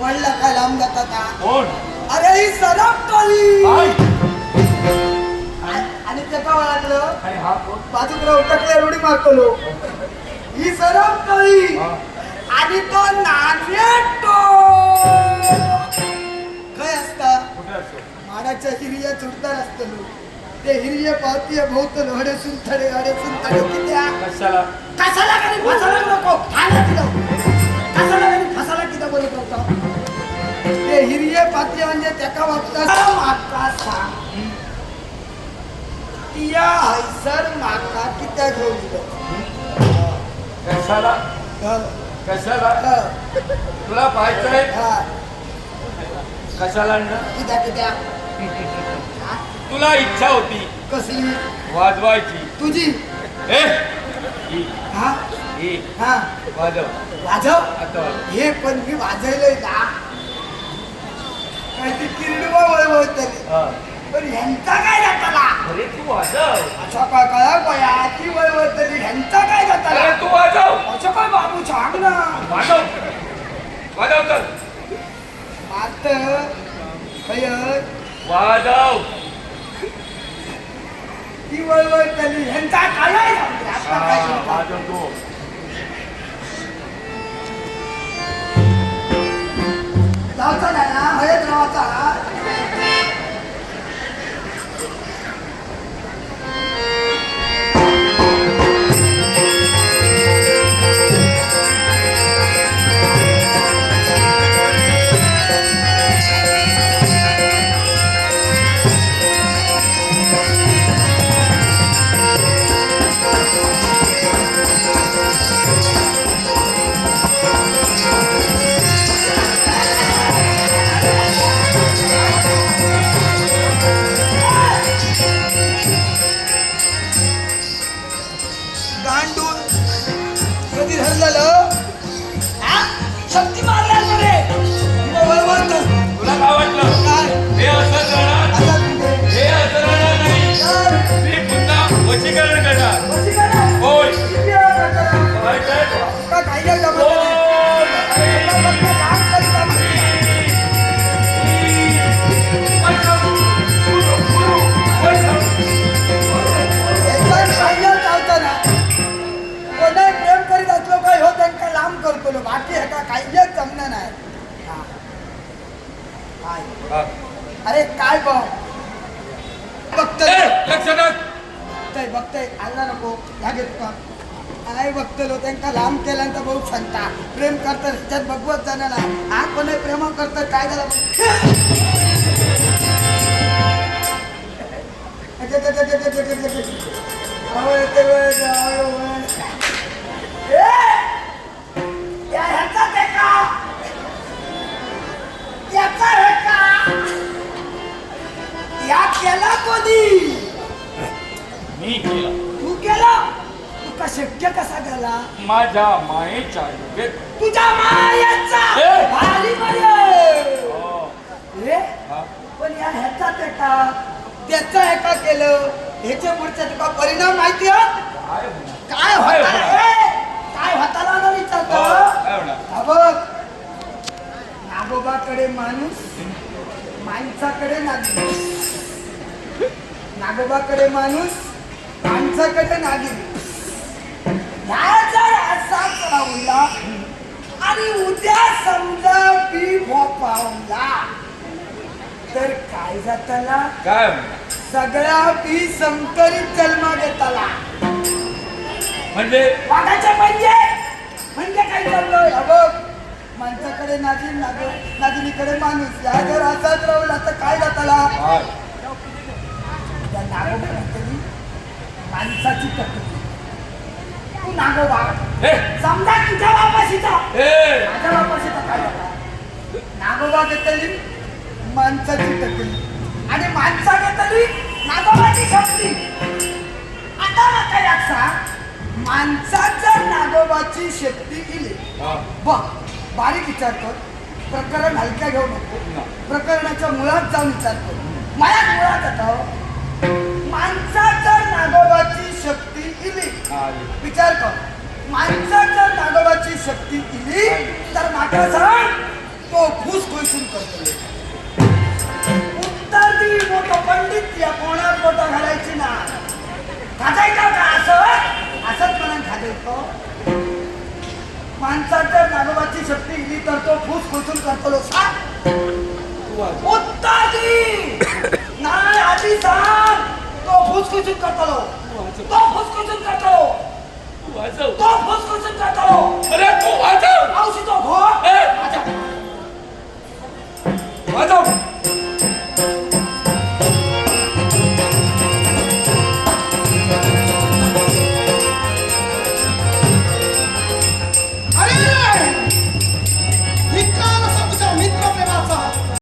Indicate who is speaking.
Speaker 1: वळला काय लांब जातात.
Speaker 2: कोण?
Speaker 1: अरे ही सरपटोली
Speaker 2: काय?
Speaker 1: आणि त्याचा लागलं
Speaker 2: आणि हा कोण?
Speaker 1: बाजूकडे रुडी मारतो ही
Speaker 2: हा.
Speaker 1: आणि तो नागेटो काय असता?
Speaker 2: कुठे असतो?
Speaker 1: माडाच्या हिरिया असतलो. ते हिरिये पावतीये भोवतलो हडे सुंथडे हडे सुंथडे कित्या?
Speaker 2: कशाला?
Speaker 1: कशाला कधी नको? खायला हिरिये पाती म्हणजे त्याका वागता माका सांग. तिया हैसर माका कित्या घेऊन दिलं
Speaker 2: कशाला? कशाला? तुला पाहायचंय. कशाला?
Speaker 1: कित्या कित्या?
Speaker 2: तुला इच्छा होती.
Speaker 1: कसली?
Speaker 2: वाजवायची.
Speaker 1: तुझी?
Speaker 2: ए ही. वाजव.
Speaker 1: वाजव. हे पण मी वाजवलंय ना. ती किरडवा वळवळतली. पण ह्यांचा काय जाताला
Speaker 2: अरे तू वाजव.
Speaker 1: अशा काय कळा बया ती वळवळतली ह्यांचा काय जाताला
Speaker 2: अरे तू वाजव.
Speaker 1: असं काय बाबू सांग ना?
Speaker 2: वाजव. वाजव तर
Speaker 1: मात खय
Speaker 2: वाजव.
Speaker 1: ती वळवळतली ह्यांचा काय करता?
Speaker 2: वाजव तू.
Speaker 1: जमणार नाही? अरे काय बघ. बघतोय. बघतोय बघतोय. आला नको. ह्या घेतो का काय बघतलो त्यांना लांब केल्यानंतर बहुत सांगता. प्रेम करतात. ह्याच्यात जाणार नाही हा कोणी प्रेम करतात काय झालं? या केला कोणी
Speaker 2: मी केला
Speaker 1: तू केला तुका शक्य कसा झाला
Speaker 2: माझ्या मायेच्या योगेत
Speaker 1: तुझ्या मायेचा
Speaker 2: ए!
Speaker 1: भारी
Speaker 2: हो.
Speaker 1: ए,
Speaker 2: हा.
Speaker 1: पण या ह्याचा त्याचा त्याचा एका का केलं ह्याच्या पुढचा तुका परिणाम माहिती
Speaker 2: काय होणार?
Speaker 1: काय
Speaker 2: काय
Speaker 1: होता ए, काय होताला ना विचारतो
Speaker 2: काय होणार?
Speaker 1: हा बघ नागोबाकडे माणूस माणसाकडे नागिन नागोबाकडे माणूस माणसाकडे नागिन ह्या जर असाच राहुला आणि उद्या समजा बी पावला. तर काय जाताला
Speaker 2: काय?
Speaker 1: सगळ्या बी संकरित जन्म घेताला
Speaker 2: म्हणजे?
Speaker 1: वाघाचे म्हणजे? म्हणजे काय चाललंय? बघ माणसाकडे नागिन नाग नागिनीकडे माणूस. या जर असाच राहुला तर काय जाताला? त्या नागोबाकडे माणसाची तक्रार तू नागोबा. समजा तुझ्या
Speaker 2: ए,
Speaker 1: माझ्या बापाशीचा काय जाता? नागोबा घेतली माणसाची तकली आणि माणसा घेतली नागोबाची शक्ती. आता माका यात सांग. माणसाच्या नागोबाची शक्ती इली.
Speaker 2: हा.
Speaker 1: बघ बारीक विचार कर. प्रकरण हलक्या घेऊ नको. प्रकरणाच्या मुळात जाऊन विचार कर. माझ्या मुळात आता माणसाच्या नागोबाची शक्ती इली. विचार कर. माणसाच्या नागोबाची शक्ती आता सांग तो फूस खोसून करतो. उत्तर दी मोठं पंडित या कोणात मोठा घालायची ना? खाजायचा का असं? असंच करून खाली होतो माणसाच्या नागोबाची शक्ती इली तर तो फूस फुसून करतो सांग. उत्ताजी! नाही आधी सांग. तो फुसफुसून करतो
Speaker 2: तो
Speaker 1: फुसफुसून करतो
Speaker 2: तो
Speaker 1: फुसफुसून करतो
Speaker 2: अरे तू वाजव.
Speaker 1: औषध तो भो
Speaker 2: वाजव.